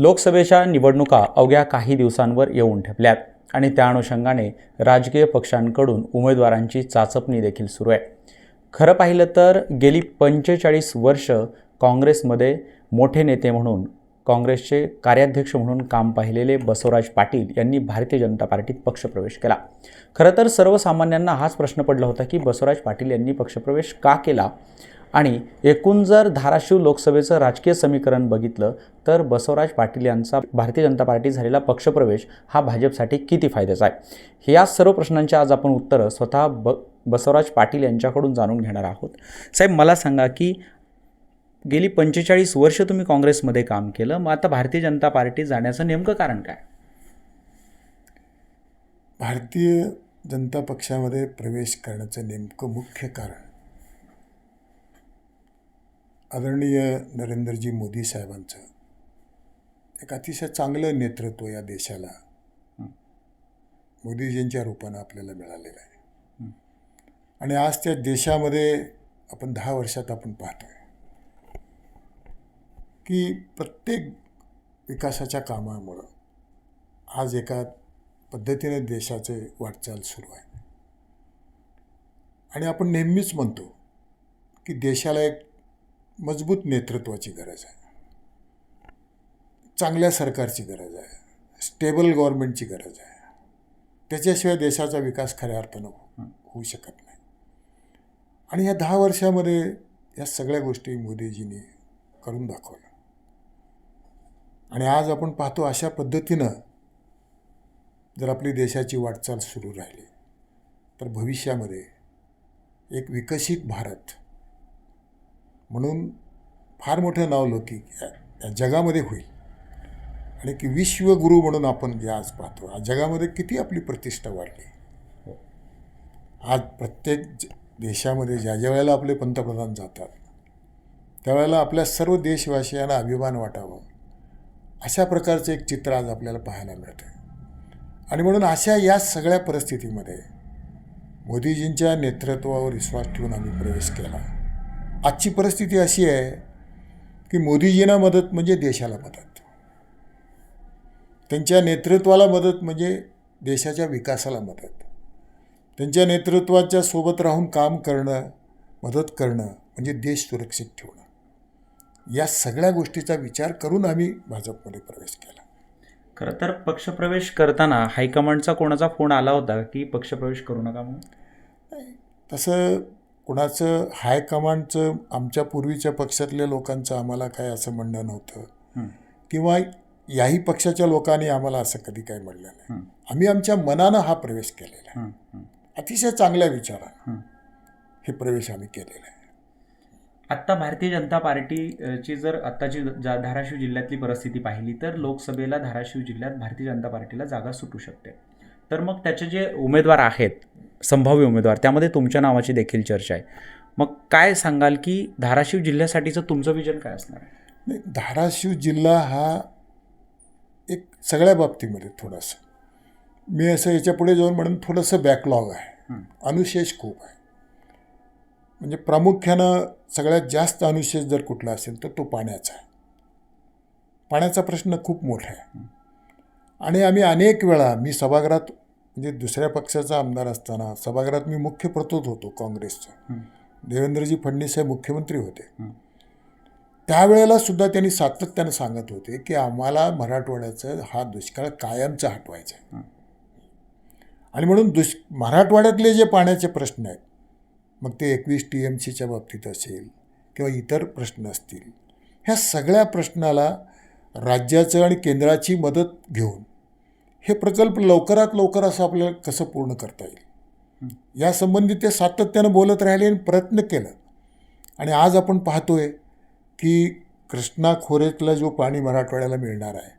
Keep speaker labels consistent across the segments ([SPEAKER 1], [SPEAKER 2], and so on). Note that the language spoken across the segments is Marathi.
[SPEAKER 1] लोकसभेच्या निवडणुका अवघ्या काही दिवसांवर येऊन ठेपल्यात आणि त्या अनुषंगाने राजकीय पक्षांकडून उमेदवारांची चाचपणी देखील सुरू आहे. खरं पाहिलं तर गेली पंचेचाळीस वर्ष काँग्रेसमध्ये मोठे नेते म्हणून काँग्रेसचे कार्याध्यक्ष म्हणून काम पाहिलेले बसवराज पाटील यांनी भारतीय जनता पार्टीत पक्षप्रवेश केला. खरं तर सर्वसामान्यांना हाच प्रश्न पडला होता की बसवराज पाटील यांनी पक्षप्रवेश का केला? आणि एकूण जर धाराशिव लोकसभेचं राजकीय समीकरण बघितलं तर बसवराज पाटील यांचा भारतीय जनता पार्टी झालेला पक्षप्रवेश हा भाजपसाठी किती फायद्याचा आहे? या सर्व प्रश्नांची आज आपण उत्तरं स्वतः ब बसवराज पाटील यांच्याकडून जाणून घेणार आहोत. साहेब मला सांगा की गेली पंचेचाळीस वर्ष तुम्ही काँग्रेसमध्ये काम केलं मग आता भारतीय जनता पार्टी जाण्याचं नेमकं कारण काय?
[SPEAKER 2] भारतीय जनता पक्षामध्ये प्रवेश करण्याचं नेमकं मुख्य कारण आदरणीय नरेंद्रजी मोदी साहेबांचं. एक अतिशय चांगलं नेतृत्व या देशाला मोदीजींच्या रूपानं आपल्याला मिळालेलं आहे. आणि आज त्या देशामध्ये आपण दहा वर्षात आपण पाहतोय की प्रत्येक विकासाच्या कामामुळं आज एका पद्धतीने देशाचे वाटचाल सुरू आहे. आणि आपण नेहमीच म्हणतो की देशाला एक मजबूत नेतृत्वाची गरज आहे. चांगल्या सरकारची गरज आहे. स्टेबल गव्हर्नमेंटची गरज आहे. त्याच्याशिवाय देशाचा विकास खऱ्या अर्थानं हो, होऊ शकत नाही. आणि या दहा वर्षामध्ये या सगळ्या गोष्टी मोदीजींनी करून दाखवल्या. आणि आज आपण पाहतो अशा पद्धतीनं जर आपली देशाची वाटचाल सुरू राहिली तर भविष्यामध्ये एक विकसित भारत म्हणून फार मोठं नाव लौकिक या या जगामध्ये होईल. आणि की विश्वगुरू म्हणून आपण जे आज पाहतो आज जगामध्ये किती आपली प्रतिष्ठा वाढली. आज प्रत्येक ज- देशामध्ये ज्या ज्या वेळेला आपले पंतप्रधान जातात त्यावेळेला आपल्या सर्व देशवासियांना अभिमान वाटावं. अशा प्रकारचं एक चित्र आज आपल्याला पाहायला मिळतं आणि म्हणून अशा या सगळ्या परिस्थितीमध्ये मोदीजींच्या नेतृत्वावर विश्वास ठेवून आम्ही प्रवेश केला. आजची परिस्थिती अशी आहे की मोदीजींना मदत म्हणजे देशाला मदत. त्यांच्या नेतृत्वाला मदत म्हणजे देशाच्या विकासाला मदत. त्यांच्या नेतृत्वाच्या सोबत राहून काम करणं मदत करणं म्हणजे देश सुरक्षित ठेवणं. या सगळ्या गोष्टीचा विचार करून आम्ही भाजपमध्ये प्रवेश केला.
[SPEAKER 1] खरं तर पक्षप्रवेश करताना हायकमांडचा कोणाचा फोन आला होता की पक्षप्रवेश करू नका म्हणून?
[SPEAKER 2] तसं कुणाचं हायकमांडचं आमच्या पूर्वीच्या पक्षातल्या लोकांचं आम्हाला काय असं म्हणणं नव्हतं. किंवा याही पक्षाच्या लोकांनी आम्हाला असं कधी काही म्हणलं नाही. आम्ही आमच्या मनानं हा प्रवेश केलेला आहे. अतिशय चांगल्या विचारानं
[SPEAKER 1] हं.
[SPEAKER 2] हे प्रवेश आम्ही केलेला आहे.
[SPEAKER 1] आत्ता भारतीय जनता पार्टीची जर आत्ताची जा धाराशिव जिल्ह्यातली परिस्थिती पाहिली तर लोकसभेला धाराशिव जिल्ह्यात भारतीय जनता पार्टीला जागा सुटू शकते. तर मग त्याचे जे उमेदवार आहेत संभाव्य उमेदवार त्यामध्ये तुमच्या नावाची देखील चर्चा आहे. मग काय सांगाल की धाराशिव जिल्ह्यासाठीचं तुमचं विजन काय असणार आहे?
[SPEAKER 2] नाही धाराशिव जिल्हा हा एक सगळ्या बाबतीमध्ये थोडासा. मी असं याच्यापुढे जाऊन म्हणून थोडंसं बॅकलॉग आहे. अनुशेष खूप आहे. म्हणजे प्रामुख्यानं सगळ्यात जास्त अनुशेष जर कुठला असेल तर तो पाण्याचा आहे. पाण्याचा प्रश्न खूप मोठा आहे. आणि आम्ही अनेक वेळा मी सभागृहात म्हणजे दुसऱ्या पक्षाचा आमदार असताना सभागृहात मी मुख्य प्रतोद होतो काँग्रेसचा. देवेंद्रजी फडणवीस हे मुख्यमंत्री होते. त्यावेळेला सुद्धा त्यांनी सातत्यानं सांगत होते की आम्हाला मराठवाड्याचं हा दुष्काळ कायमचा हटवायचा आहे. आणि म्हणून दुष् मराठवाड्यातले जे पाण्याचे प्रश्न आहेत मग ते एकवीस टी एम सीच्या बाबतीत असेल किंवा इतर प्रश्न असतील ह्या सगळ्या प्रश्नाला राज्याचं आणि केंद्राची मदत घेऊन हे प्रकल्प लवकरात लवकर असं आपल्याला कसं पूर्ण करता येईल? यासंबंधी ते सातत्यानं बोलत राहिले आणि प्रयत्न केला. आणि आज आपण पाहतोय की कृष्णा खोरेतला जो पाणी मराठवाड्याला मिळणार आहे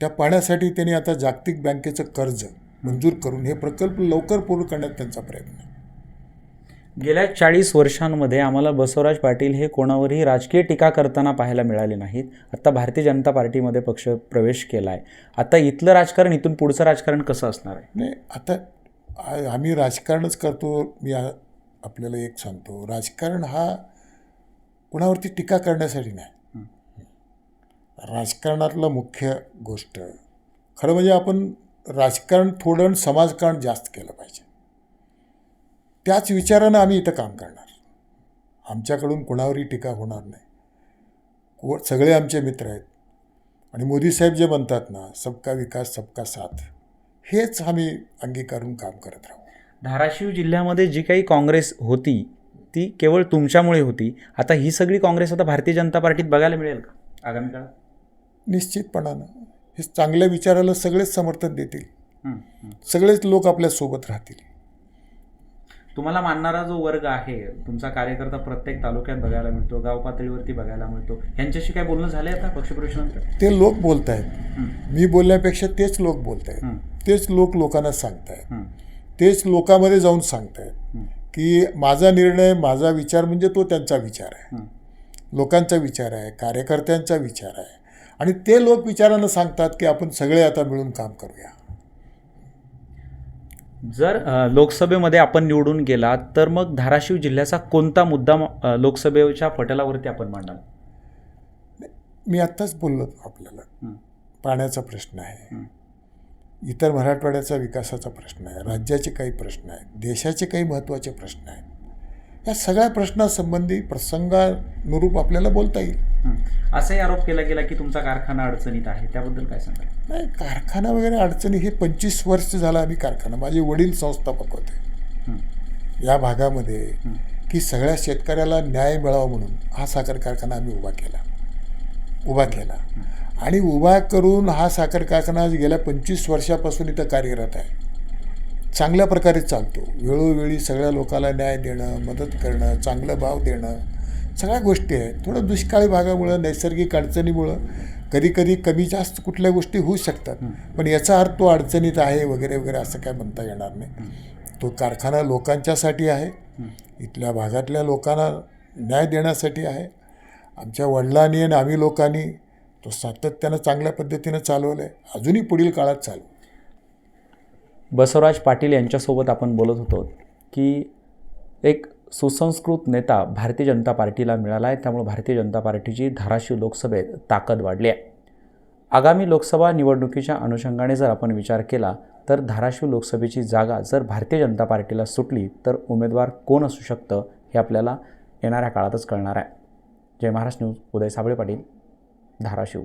[SPEAKER 2] त्या पाण्यासाठी त्यांनी आता जागतिक बँकेचं कर्ज मंजूर करून हे प्रकल्प लवकर पूर्ण करण्यात त्यांचा प्रयत्न आहे.
[SPEAKER 1] गेल्या चाळीस वर्षांमध्ये आम्हाला बसवराज पाटील हे कोणावरही राजकीय टीका करताना पाहायला मिळाले नाहीत. आत्ता भारतीय जनता पार्टीमध्ये पक्ष प्रवेश केला आहे आता इथलं राजकारण इथून पुढचं राजकारण कसं असणार आहे?
[SPEAKER 2] नाही आता आम्ही राजकारणच करतो मी आपल्याला एक सांगतो. राजकारण हा कुणावरती टीका करण्यासाठी नाही. राजकारणातलं मुख्य गोष्ट खरं म्हणजे आपण राजकारण थोडं समाजकारण जास्त केलं पाहिजे. त्याच विचारानं आम्ही इथं काम करणार. आमच्याकडून कुणावरही टीका होणार नाही. को सगळे आमचे मित्र आहेत. आणि मोदी साहेब जे म्हणतात ना सबका विकास सबका साथ हेच आम्ही अंगीकारून काम करत राहू.
[SPEAKER 1] धाराशिव जिल्ह्यामध्ये जी काही काँग्रेस होती ती केवळ तुमच्यामुळे होती. आता ही सगळी काँग्रेस आता भारतीय जनता पार्टीत बघायला मिळेल का आगामी काळात?
[SPEAKER 2] निश्चितपणानं. हे चांगल्या विचाराला सगळेच समर्थन देतील. सगळेच लोक आपल्यासोबत राहतील.
[SPEAKER 1] तुम्हाला मानणारा जो वर्ग आहे तुमचा कार्यकर्ता प्रत्येक तालुक्यात बघायला मिळतो गाव पातळीवरती बघायला मिळतो. यांच्याशी काय बोलणं झालंय आता पक्षप्रवेशानंतर?
[SPEAKER 2] ते लोक बोलत आहेत मी बोलण्यापेक्षा तेच लोक बोलत आहेत तेच लोक लोकांना सांगतायत. तेच लोकांमध्ये जाऊन सांगतायत की माझा निर्णय माझा विचार म्हणजे तो त्यांचा विचार आहे. लोकांचा विचार आहे कार्यकर्त्यांचा विचार आहे. आणि ते लोक विचारानं सांगतात की आपण सगळे आता मिळून काम करूया.
[SPEAKER 1] जर लोकसभेमध्ये आपण निवडून गेला तर मग धाराशिव जिल्ह्याचा कोणता मुद्दा लोकसभेच्या पटलावरती आपण मांडाल?
[SPEAKER 2] मी आत्ताच बोललो आपल्याला. पाण्याचा प्रश्न आहे. इतर मराठवाड्याचा विकासाचा प्रश्न आहे. राज्याचे काही प्रश्न आहेत. देशाचे काही महत्त्वाचे प्रश्न आहेत. या सगळ्या प्रश्नासंबंधी प्रसंगानुरूप आपल्याला बोलता येईल.
[SPEAKER 1] असाही आरोप केला गेला की तुमचा कारखाना अडचणीत आहे. त्याबद्दल काय सांगाल?
[SPEAKER 2] नाही कारखाना वगैरे अडचणी हे पंचवीस वर्ष झाला आम्ही कारखाना माझे वडील संस्थापक होते. या भागामध्ये की सगळ्या शेतकऱ्याला न्याय मिळावा म्हणून हा साखर कारखाना आम्ही उभा केला. उभा केला. आणि उभा करून हा साखर कारखाना गेल्या पंचवीस वर्षापासून इथं कार्यरत आहे. चांगल्या प्रकारे चालतो. वेळोवेळी सगळ्या लोकांना न्याय देणं मदत करणं चांगलं भाव देणं सगळ्या गोष्टी आहेत. थोडं दुष्काळी भागामुळं नैसर्गिक अडचणीमुळं कधी कधी कमी जास्त कुठल्या गोष्टी होऊ शकतात. पण याचा अर्थ तो अडचणीत आहे वगैरे वगैरे असं काय म्हणता येणार नाही. तो कारखाना लोकांच्यासाठी आहे. इथल्या भागातल्या लोकांना न्याय देण्यासाठी आहे. आमच्या वडिलांनी आणि आम्ही लोकांनी तो सातत्यानं चांगल्या पद्धतीनं चालवलं आहे अजूनही पुढील काळात चालू.
[SPEAKER 1] बसवराज पाटील यांच्यासोबत आपण बोलत होतो की एक सुसंस्कृत नेता भारतीय जनता पार्टीला मिळाला आहे. त्यामुळे भारतीय जनता पार्टीची धाराशिव लोकसभेत ताकद वाढली आहे. आगामी लोकसभा निवडणुकीच्या अनुषंगाने जर आपण विचार केला तर धाराशिव लोकसभेची जागा जर भारतीय जनता पार्टीला सुटली तर उमेदवार कोण असू शकतं हे आपल्याला येणाऱ्या काळातच कळणार आहे. जय महाराष्ट्र न्यूज उदय साबळे पाटील धाराशिव.